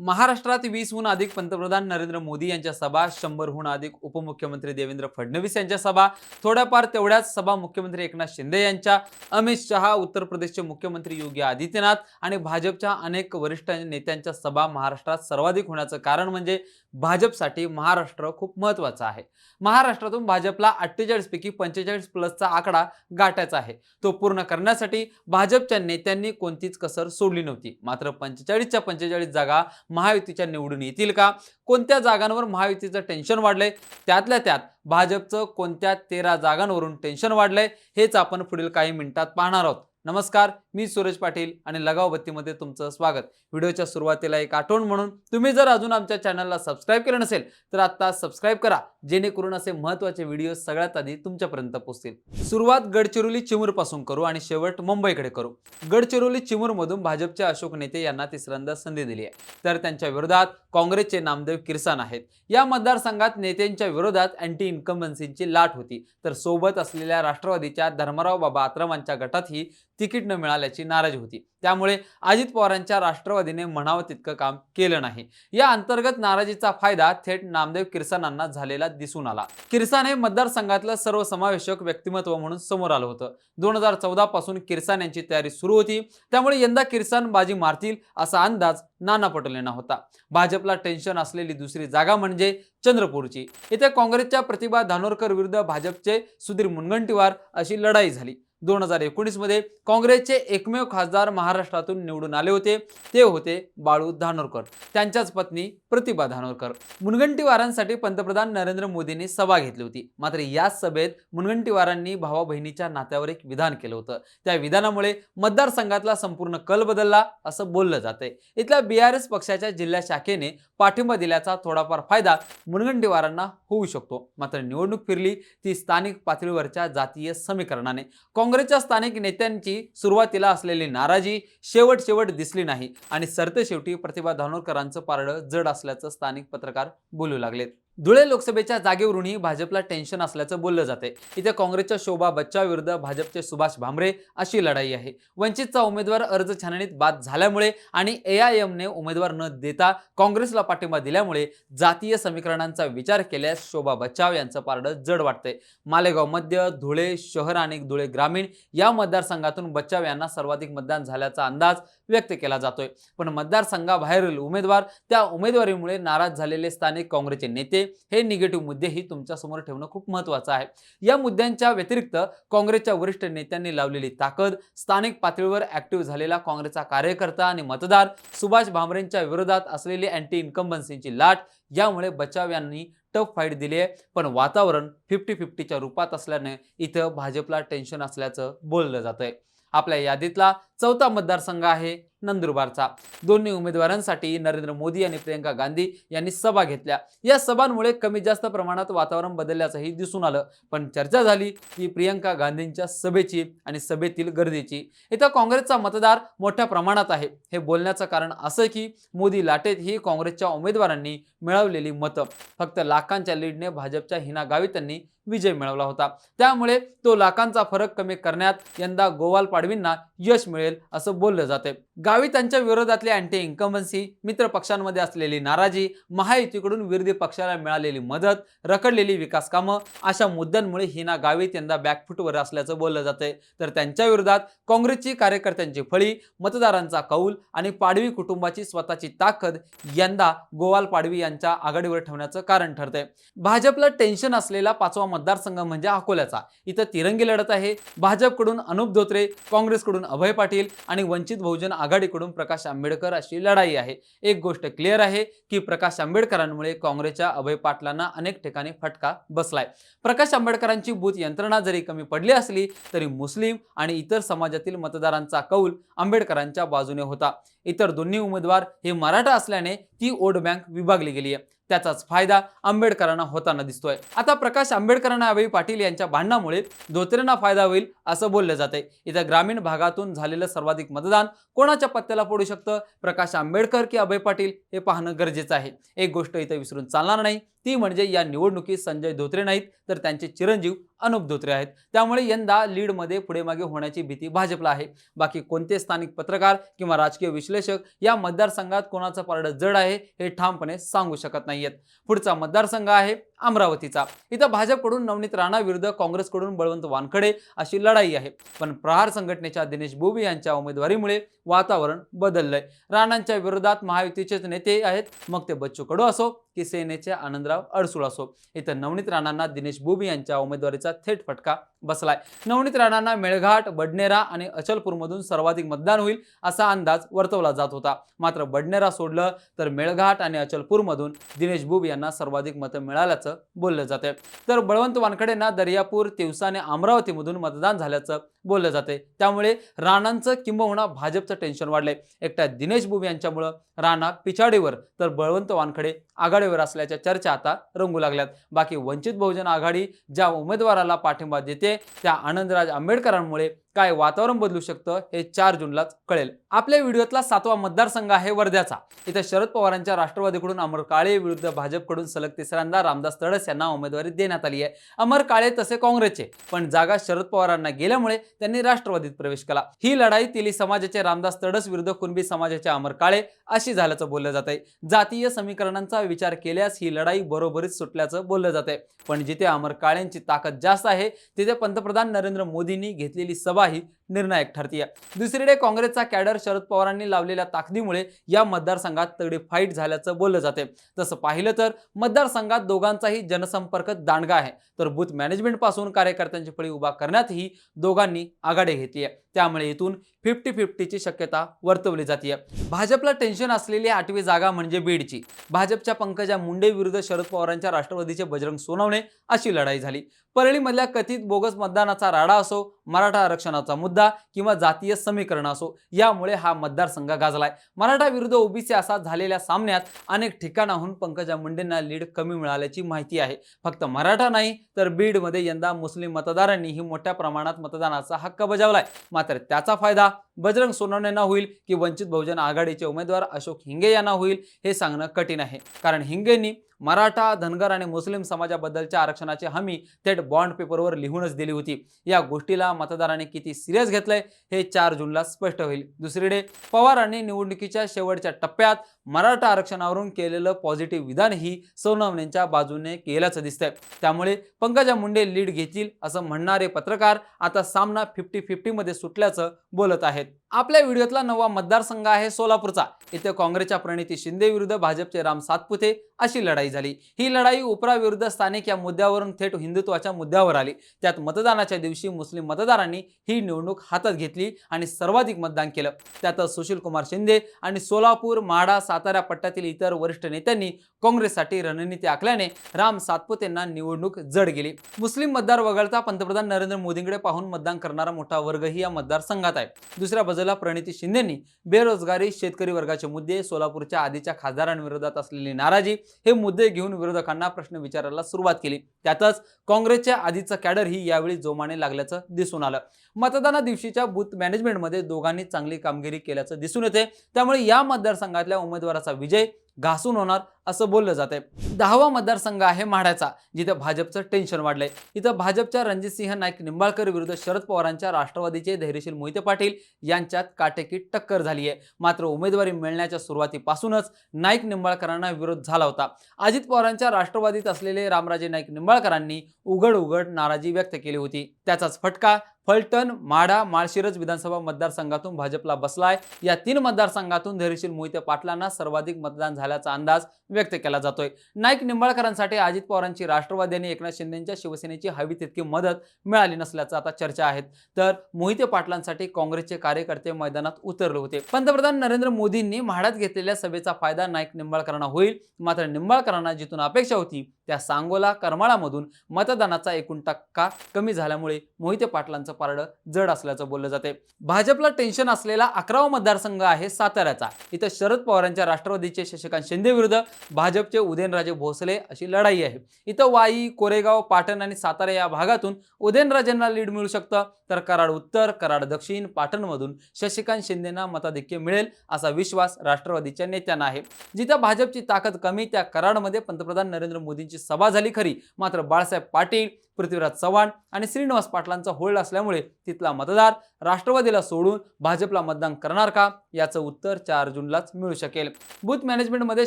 महाराष्ट्रात वीसहून अधिक पंतप्रधान नरेंद्र मोदी यांच्या सभा शंभरहून अधिक उपमुख्यमंत्री देवेंद्र फडणवीस यांच्या सभा थोड्याफार तेवढ्याच सभा मुख्यमंत्री एकनाथ शिंदे यांच्या अमित शहा उत्तर प्रदेशचे मुख्यमंत्री योगी आदित्यनाथ आणि भाजपच्या अनेक वरिष्ठ नेत्यांच्या सभा महाराष्ट्रात सर्वाधिक होण्याचं कारण म्हणजे भाजपसाठी महाराष्ट्र खूप महत्त्वाचं आहे. महाराष्ट्रातून भाजपला अठ्ठेचाळीसपैकी पंचेचाळीस प्लसचा आकडा गाठायचा आहे. तो पूर्ण करण्यासाठी भाजपच्या नेत्यांनी कोणतीच कसर सोडली नव्हती. मात्र पंचेचाळीसच्या पंचेचाळीस जागा महायुतीच्या निवडून येतील का? कोणत्या जागांवर महायुतीचं टेन्शन वाढलंय? त्यातल्या त्यात भाजपचं कोणत्या तेरा जागांवरून टेन्शन वाढलंय? हेच आपण पुढील काही मिनिटात पाहणार आहोत. नमस्कार मी सूरज पाटील आणि लगाव बत्तीमध्ये तुमचं स्वागत. व्हिडिओच्या सुरुवातीला एक आठवण म्हणून तुम्ही जर अजून आमच्या चॅनलला सबस्क्राईब केलं नसेल तर आता सबस्क्राईब करा जेणेकरून असे महत्त्वाचे व्हिडिओ सगळ्यात आधी तुमच्यापर्यंत पोहोचतील. सुरुवात गडचिरोली चिमूरपासून करू आणि शेवट मुंबईकडे करू. गडचिरोली चिमूरमधून भाजपचे अशोक नेते यांना तिसऱ्यांदा संधी दिली आहे. तर त्यांच्या विरोधात काँग्रेसचे नामदेव किरसान आहेत. या मतदारसंघात नेत्यांच्या विरोधात अँटी इन्कम्बन्सींची लाट होती. तर सोबत असलेल्या राष्ट्रवादीच्या धर्मराव बाबा आत्रमांच्या गटातही तिकीट न मिळाल्याची नाराजी होती. त्यामुळे अजित पवारांच्या राष्ट्रवादीने म्हणावं तितकं काम केलं नाही. या अंतर्गत नाराजीचा फायदा थेट नामदेव किरसानांना झालेला दिसून आला. किरसान हे मतदारसंघातलं सर्वसमावेशक व्यक्तिमत्व म्हणून समोर आलं होतं. दोन हजार चौदा पासून किरसान यांची तयारी सुरू होती. त्यामुळे यंदा किरसान बाजी मारतील असा अंदाज नाना पटोलेंना होता. भाजपला टेन्शन असलेली दुसरी जागा म्हणजे चंद्रपूरची. इथे काँग्रेसच्या प्रतिभा धानोरकर विरुद्ध भाजपचे सुधीर मुनगंटीवार अशी लढाई झाली. दोन हजार एकोणीसमध्ये काँग्रेसचे एकमेव खासदार महाराष्ट्रातून निवडून आले होते. ते होते बाळू धानोरकर. त्यांच्याच पत्नी प्रतिभा धानोरकर. मुनगंटीवारांसाठी पंतप्रधान नरेंद्र मोदींनी सभा घेतली होती. मात्र याच सभेत मुनगंटीवारांनी भावा बहिणीच्या नात्यावर एक विधान केलं होतं. त्या विधानामुळे मतदारसंघातला संपूर्ण कल बदलला असं बोललं जातंय. इथल्या बी आर एस पक्षाच्या जिल्हा शाखेने पाठिंबा दिल्याचा थोडाफार फायदा मुनगंटीवारांना होऊ शकतो. मात्र निवडणूक फिरली ती स्थानिक पातळीवरच्या जातीय समीकरणाने. काँग्रेसच्या स्थानिक नेत्यांची सुरुवातीला असलेली नाराजी शेवट शेवट दिसली नाही आणि सरतेशेवटी प्रतिभा धानोरकरांचं पारडं जड असल्याचं स्थानिक पत्रकार बोलू लागलेत. धुळे लोकसभेच्या जागेवरूनही भाजपला टेन्शन असल्याचं बोललं जाते इथे काँग्रेसच्या शोभा बच्चा विरुद्ध भाजपचे सुभाष भामरे अशी लढाई आहे. वंचितचा उमेदवार अर्ज छाननीत बाद झाल्यामुळे आणि ए आय एमने उमेदवार न देता काँग्रेसला पाठिंबा दिल्यामुळे जातीय समीकरणांचा विचार केल्यास शोभा बच्चाव यांचं पारडं जड वाटतंय. मालेगाव मध्य धुळे शहर आणि धुळे ग्रामीण या मतदारसंघातून बच्चाव यांना सर्वाधिक मतदान झाल्याचा अंदाज व्यक्त केला जातोय. पण मतदारसंघाबाहेरील उमेदवार त्या उमेदवारीमुळे नाराज झालेले स्थानिक काँग्रेसचे नेते हे निगेटिव्ह मुद्देही तुमच्यासमोर ठेवणं खूप महत्वाचं आहे. या मुद्द्यांच्या व्यतिरिक्त काँग्रेसच्या वरिष्ठ नेत्यांनी लावलेली ताकद स्थानिक पातळीवर ऍक्टिव्ह झालेला काँग्रेसचा कार्यकर्ता आणि मतदार सुभाष भामरेंच्या विरोधात असलेली अँटी इन्कम्बन्सीची लाट यामुळे बचाव यांनी टफ फाईट दिली आहे. पण वातावरण फिफ्टी फिफ्टीच्या रूपात असल्याने इथं भाजपला टेन्शन असल्याचं बोललं जातंय. आपल्या यादीतला चौथा मतदारसंघ आहे. नंदुरबारचा. दोन्ही उमेदवारांसाठी नरेंद्र मोदी आणि प्रियंका गांधी यांनी सभा घेतल्या. या सभांमुळे कमी जास्त प्रमाणात वातावरण बदलल्याचंही दिसून आलं. पण चर्चा झाली ती प्रियंका गांधींच्या सभेची आणि सभेतील गर्दीची. इथं काँग्रेसचा मतदार मोठ्या प्रमाणात आहे. हे बोलण्याचं कारण असं की मोदी लाटेत ही काँग्रेसच्या उमेदवारांनी मिळवलेली मतं. फक्त लाखांच्या लीडने भाजपच्या हिना गावित यांनी विजय मिळवला होता. त्यामुळे तो लाखांचा फरक कमी करण्यात यंदा गोवाल पाडवींना यश मिळेल असं बोललं जाते गावी त्यांच्या विरोधातली अँटी इन्कम्बन्सी मित्र पक्षांमध्ये असलेली नाराजी महायुतीकडून विरोधी पक्षाला मिळालेली मदत रखडलेली विकास कामं अशा मुद्द्यांमुळे हिना गावित यंदा बॅकफूटवर असल्याचं बोललं जातंय. तर त्यांच्या विरोधात काँग्रेसची कार्यकर्त्यांची फळी मतदारांचा कौल आणि पाडवी कुटुंबाची स्वतःची ताकद यंदा गोवाल पाडवी यांच्या आघाडीवर ठेवण्याचं कारण ठरतंय. भाजपला टेन्शन असलेला पाचवा मतदारसंघ म्हणजे अकोल्याचा. इथं तिरंगी लढत आहे. भाजपकडून अनुप धोत्रे काँग्रेसकडून अभय पाटील आणि वंचित बहुजन आघाडीकडून प्रकाश आंबेडकर अशी लढाई आहे. एक गोष्ट क्लिअर आहे की प्रकाश आंबेडकरांमुळे काँग्रेसच्या अभय पाटलांना अनेक ठिकाणी फटका बसलाय. प्रकाश आंबेडकरांची बूथ यंत्रणा जरी कमी पडली असली तरी मुस्लिम आणि इतर समाजातील मतदारांचा कौल आंबेडकरांच्या बाजूने होता. इतर दोन्ही उमेदवार हे मराठा असल्याने ती वोट बँक विभागली गेली आहे त्याचाच फायदा आंबेडकरांना होताना दिसतोय. आता प्रकाश आंबेडकरांना अभय पाटील यांच्या भांडणामुळे धोत्रेंना फायदा होईल असं बोललं जाते इथं ग्रामीण भागातून झालेलं सर्वाधिक मतदान कोणाच्या पत्त्याला पडू शकतं? प्रकाश आंबेडकर की अभय पाटील? हे पाहणं गरजेचं आहे. एक गोष्ट इथं विसरून चालणार नाही. ती म्हणजे या निवडणुकीत संजय धोत्रे नाहीत तर त्यांचे चिरंजीव अनुप धोत्रे आहेत. त्यामुळे यंदा लीडमध्ये पुढे मागे होण्याची भीती भाजपला आहे. बाकी कोणते स्थानिक पत्रकार किंवा राजकीय विश्लेषक या मतदारसंघात कोणाचं पारडं जड आहे हे ठामपणे सांगू शकत नाहीयेत. पुढचा मतदारसंघ आहे. अमरावतीचा. इथं भाजपकडून नवनीत राणा विरुद्ध काँग्रेसकडून बळवंत वानखडे अशी लढाई आहे. पण प्रहार संघटनेच्या दिनेश बोबी यांच्या उमेदवारीमुळे वातावरण बदललंय. राणांच्या विरोधात महायुतीचेच नेते आहेत. मग ते बच्चू कडू असो की सेनेचे आनंदराव अडसूळ असो. इथं नवनीत राणांना दिनेश बोबी यांच्या उमेदवारीचा थेट फटका बसलाय. नवनीत राणांना मेळघाट बडनेरा आणि अचलपूरमधून सर्वाधिक मतदान होईल असा अंदाज वर्तवला जात होता. मात्र बडनेरा सोडलं तर मेळघाट आणि अचलपूरमधून दिनेश बुब यांना सर्वाधिक मतं मिळाल्याचं बोललं जाते. तर बळवंत वानखडेंना दर्यापूर तिवसा आणि अमरावतीमधून मतदान झाल्याचं बोललं जाते. त्यामुळे राणांचं किंबहुना भाजपचं टेन्शन वाढलंय. एकट्या दिनेश बुब यांच्यामुळं राणा पिछाडीवर तर बळवंत वानखडे आघाडीवर असल्याच्या चर्चा आता रंगू लागल्यात. बाकी वंचित बहुजन आघाडी ज्या उमेदवाराला पाठिंबा देते त्या आनंदराज आंबेडकरांमुळे काय वातावरण बदलू शकतं हे चार जूनलाच कळेल. आपल्या व्हिडिओतला सातवा मतदारसंघ आहे वर्ध्याचा. इथे शरद पवारांच्या राष्ट्रवादीकडून अमर काळे विरुद्ध भाजपकडून सलग तिसऱ्यांदा रामदास तडस यांना उमेदवारी देण्यात आली आहे. अमर काळे तसे काँग्रेसचे पण जागा शरद पवारांना गेल्यामुळे त्यांनी राष्ट्रवादीत प्रवेश केला. ही लढाई तिली समाजाचे रामदास तडस विरुद्ध कुणबी समाजाचे अमर काळे अशी झाल्याचं बोललं जात आहे जातीय समीकरणांचा विचार केल्यास ही लढाई बरोबरीच सुटल्याचं बोललं जात आहे पण जिथे अमर काळेंची ताकद जास्त आहे तिथे पंतप्रधान नरेंद्र मोदींनी घेतलेली सभा ही निर्णायक ठरतीय. दुसरीकडे काँग्रेसचा कॅडर शरद पवारांनी लावलेल्या ताकदीमुळे या मतदारसंघात तगडी फाईट झाल्याचं बोललं जाते तसं पाहिलं तर मतदारसंघात दोघांचाही जनसंपर्क दांडगा आहे. तर बूथ मॅनेजमेंटपासून कार्यकर्त्यांची फळी उभा करण्यातही दोघांनी आघाडी घेतली आहे त्यामुळे इथून फिफ्टी फिफ्टीची शक्यता वर्तवली जाते भाजपला टेन्शन असलेली आठवी जागा म्हणजे बीडची. भाजपच्या पंकजा मुंडे विरुद्ध शरद पवारांच्या राष्ट्रवादीचे बजरंग सोनवणे अशी लढाई झाली. परळीमधल्या कथित बोगस मतदानाचा राडा असो मराठा आरक्षणाचा मुद्दा किंवा जातीय समीकरण असो यामुळे हा मतदारसंघ गाजलाय. मराठा विरुद्ध ओबीसी असा झालेल्या सामन्यात अनेक ठिकाणाहून पंकजा मुंडेंना लीड कमी मिळाल्याची माहिती आहे. फक्त मराठा नाही तर बीडमध्ये यंदा मुस्लिम मतदारांनीही मोठ्या प्रमाणात मतदानाचा हक्क बजावलाय. मात्र त्याचा फायदा बजरंग सोनवणेंना होईल की वंचित बहुजन आघाडीचे उमेदवार अशोक हिंगे यांना होईल हे सांगणं कठीण आहे. कारण हिंगेंनी मराठा धनगर आणि मुस्लिम समाजाबद्दलच्या आरक्षणाची हमी थेट बॉन्ड पेपरवर लिहूनच दिली होती. या गोष्टीला मतदारांनी किती सिरियस घेतलंय हे चार जूनला स्पष्ट होईल. दुसरीकडे पवारांनी निवडणुकीच्या शेवटच्या टप्प्यात मराठा आरक्षणावरून केलेलं पॉझिटिव्ह विधानही सोनवणेंच्या बाजूने केल्याचं दिसतंय. त्यामुळे पंकजा मुंडे लीड घेतील असं म्हणणारे पत्रकार आता सामना फिफ्टी फिफ्टीमध्ये सुटल्याचं बोलत आहेत. आपल्या व्हिडिओतला नवा मतदारसंघ आहे सोलापूरचा. इथे काँग्रेसच्या प्रणिती शिंदे विरुद्ध भाजपचे राम सातपुते अशी लढाई झाली. ही लढाई उपरा विरुद्ध स्थानिक या मुद्द्यावरून थेट हिंदुत्वाच्या मुद्द्यावर आली. त्यात मतदानाच्या दिवशी मुस्लिम मतदारांनी ही निवडणूक हातात घेतली आणि सर्वाधिक मतदान केलं. त्यातच सुशील कुमार शिंदे आणि सोलापूर माढा सातारा पट्ट्यातील इतर वरिष्ठ नेत्यांनी काँग्रेससाठी रणनीती आखल्याने राम सातपुत यांना निवडणूक जड गेली. मुस्लिम मतदार वगळता पंतप्रधान नरेंद्र मोदींकडे पाहून मतदान करणारा मोठा वर्गही या मतदारसंघात आहे. दुसऱ्या बाजूला प्रणिती शिंदेंनी बेरोजगारी शेतकरी वर्गाचे मुद्दे सोलापूरच्या आधीच्या खासदारांविरोधात असलेली नाराजी हे मुद्दे घेऊन विरोधकांना प्रश्न विचारायला सुरुवात केली. त्यातच काँग्रेसच्या आधीचं कॅडर ही यावेळी जोमाने लागल्याचं दिसून आलं. मतदाना दिवशीच्या बूथ मॅनेजमेंटमध्ये दोघांनी चांगली कामगिरी केल्याचं दिसून येते. त्यामुळे या मतदारसंघातल्या उमेदवाराचा विजय घासून होणार असं बोललं जाते दहावा मतदारसंघ आहे माढ्याचा जिथे भाजपचं टेन्शन वाढलंय. इथं भाजपच्या रणजितसिंह नाईक निंबाळकर विरुद्ध शरद पवारांच्या राष्ट्रवादीचे धैर्यशील मोहिते पाटील यांच्यात काटेकी टक्कर झाली आहे मात्र उमेदवारी मिळण्याच्या सुरुवातीपासूनच नाईक निंबाळकरांना विरोध झाला होता. अजित पवारांच्या राष्ट्रवादीत असलेले रामराजे नाईक निंबाळकरांनी उघड उघड नाराजी व्यक्त केली होती. त्याचाच फटका फलटण माढा माळशिरज विधानसभा मतदारसंघातून भाजपला बसलाय. या तीन मतदारसंघातून धैर्यशील मोहिते पाटलांना सर्वाधिक मतदान झाल्याचा अंदाज व्यक्त केला जातोय. नाईक निंबाळकरांसाठी अजित पवारांची राष्ट्रवादी आणि एकनाथ शिंदेच्या शिवसेनेची हवी तितकी मदत मिळाली नसल्याचं आता चर्चा आहेत तर मोहिते पाटलांसाठी काँग्रेसचे कार्यकर्ते मैदानात उतरले होते. पंतप्रधान नरेंद्र मोदींनी म्हाडात घेतलेल्या सभेचा फायदा नाईक निंबाळकरांना होईल. मात्र निंबाळकरांना जिथून अपेक्षा होती त्या सांगोला करमाळामधून मतदानाचा एकूण टक्का कमी झाल्यामुळे मोहिते पाटलांचं पारडं जड असल्याचं बोललं जाते. भाजपला टेन्शन असलेला अकरावा मतदारसंघ आहे साताऱ्याचा. इथं शरद पवारांच्या राष्ट्रवादीचे शशिकांत शिंदे विरुद्ध भाजपचे उदयनराजे भोसले अशी लढाई आहे. इथं वाई कोरेगाव पाटण आणि सातारा या भागातून उदयनराजेंना लीड मिळू शकतं. तर कराड उत्तर कराड दक्षिण पाटणमधून शशिकांत शिंदेना मताधिक्य मिळेल असा विश्वास राष्ट्रवादीच्या नेत्यांना आहे. जिथं भाजपची ताकद कमी त्या कराडमध्ये पंतप्रधान नरेंद्र मोदींची सभा झाली खरी. मात्र बाळासाहेब पाटील पृथ्वीराज चव्हाण आणि श्रीनिवास पाटलांचा होल्ड असल्यामुळे तिथला मतदार राष्ट्रवादीला सोडून भाजपला मतदान करणार का? याचं उत्तर चार जूनलाच मिळू शकेल. बूथ मॅनेजमेंटमध्ये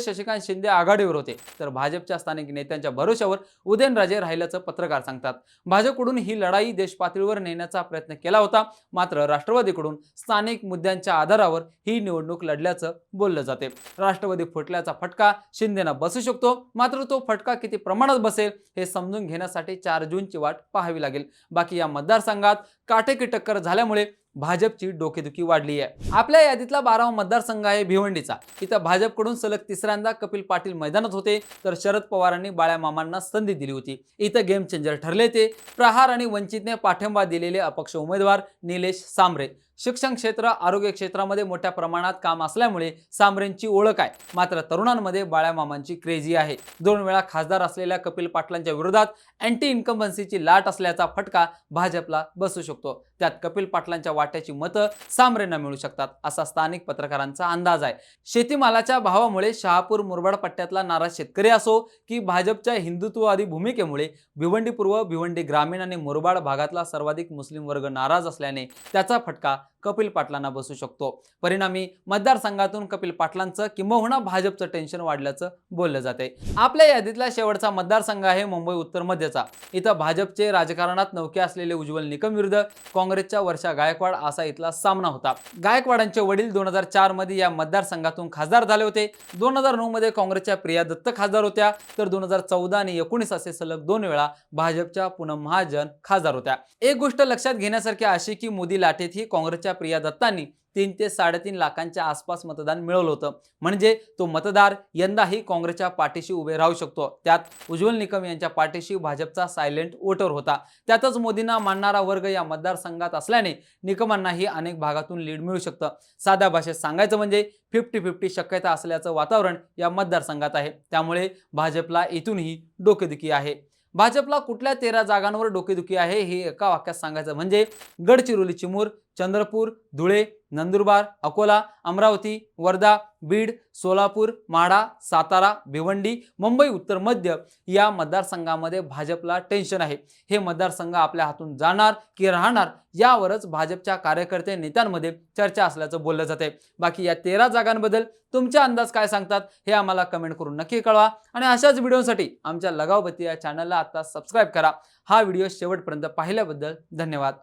शशिकांत शिंदे आघाडीवर होते. तर भाजपच्या स्थानिक नेत्यांच्या भरोश्यावर उदयनराजे राहिल्याचं पत्रकार सांगतात. भाजपकडून ही लढाई देश पातळीवर नेण्याचा प्रयत्न केला होता. मात्र राष्ट्रवादीकडून स्थानिक मुद्द्यांच्या आधारावर ही निवडणूक लढल्याचं बोललं जाते. राष्ट्रवादी फुटल्याचा फटका शिंदेना बसू शकतो. मात्र तो फटका किती प्रमाणात बसेल हे समजून घेण्यासाठी चार जून निवडणुकींची वाट पाहावी लागेल. बाकी या मतदारसंघात काटेकी टक्कर झाल्यामुळे भाजपची डोकेदुखी वाढली आहे. आपल्या यादीतला बारावा मतदारसंघ आहे भिवंडीचा. इथं भाजपकडून सलग तिसऱ्यांदा कपिल पाटील मैदानात होते तर शरद पवारांनी बाळ्या मामांना संधी दिली होती. इथं गेम चेंजर ठरले ते. प्रहार आणि वंचितने पाठिंबा दिलेले अपक्ष उमेदवार निलेश सांबरे शिक्षण क्षेत्र आरोग्य क्षेत्रामध्ये मोठ्या प्रमाणात काम असल्यामुळे सांबरेंची ओळख आहे. मात्र तरुणांमध्ये बाळ्या मामांची क्रेझी आहे. दोन वेळा खासदार असलेल्या कपिल पाटलांच्या विरोधात अँटी इन्कम्बन्सीची लाट असल्याचा फटका भाजपला बसू शकतो. त्यात कपिल पाटलांच्या वाट्याची मतं सांबरेंना मिळू शकतात असा स्थानिक पत्रकारांचा अंदाज आहे. शेतीमालाच्या भावामुळे शहापूर मुरबाड पट्ट्यातला नाराज शेतकरी असो की भाजपच्या हिंदुत्ववादी भूमिकेमुळे भिवंडी पूर्व भिवंडी ग्रामीण आणि मुरबाड भागातला सर्वाधिक मुस्लिम वर्ग नाराज असल्याने त्याचा फटका कपिल पाटलांना बसू शकतो. परिणामी मतदारसंघातून कपिल पाटलांचं किंबहुना भाजपचं टेन्शन वाढल्याचं बोललं जाते आपल्या यादीतला शेवटचा मतदारसंघ आहे मुंबई उत्तर मध्यचा. इथं भाजपचे राजकारणात नौके असलेले उज्ज्वल निकम विरुद्ध काँग्रेसच्या वर्षा गायकवाड असा इथला सामना होता. गायकवाडांचे वडील दोन हजार चारमध्ये या मतदारसंघातून खासदार झाले होते. दोन हजार नऊ मध्ये काँग्रेसच्या प्रिया दत्त खासदार होत्या. तर दोन हजार चौदा आणि एकोणीस असे सलग दोन वेळा भाजपच्या पूनम महाजन खासदार होत्या. एक गोष्ट लक्षात घेण्यासारखी अशी की मोदी लाटेत ही काँग्रेसच्या प्रिया दत्तांनी तीन ते साडेतीन लाखांच्या आसपास मतदान मिळवलं होतं. म्हणजे तो मतदार यंदाही काँग्रेसच्या पाठीशी उभे राहू शकतो. त्यात उज्ज्वल निकम यांच्या पाठीशी भाजपचा सायलेंट वोटर होता. त्यातच मोदींना मानणारा वर्ग या मतदारसंघात असल्याने निकमांनाही अनेक भागातून लीड मिळू शकतं. साध्या भाषेत सांगायचं म्हणजे फिफ्टी फिफ्टी शक्यता असल्याचं वातावरण या मतदारसंघात आहे. त्यामुळे भाजपला इथूनही डोकेदुखी आहे. भाजपला कुठल्या तेरा जागांवर डोकेदुखी आहे हे एका वाक्यात सांगायचं म्हणजे गडचिरोली चिमूर चंद्रपूर धुळे नंदुरबार अकोला अमरावती वर्धा बीड सोलापूर माढा सातारा भिवंडी मुंबई उत्तर मध्य या मतदारसंघामध्ये भाजपला टेन्शन आहे. हे मतदारसंघ आपल्या हातून जाणार की राहणार यावरच भाजपच्या कार्यकर्ते नेत्यांमध्ये चर्चा असल्याचं बोललं जाते बाकी या तेरा जागांबद्दल तुमचे अंदाज काय सांगतात हे आम्हाला कमेंट करून नक्की कळवा. आणि अशाच व्हिडिओसाठी आमच्या लगावबत्ती या चॅनलला आता सबस्क्राईब करा. हा व्हिडिओ शेवटपर्यंत पाहिल्याबद्दल धन्यवाद.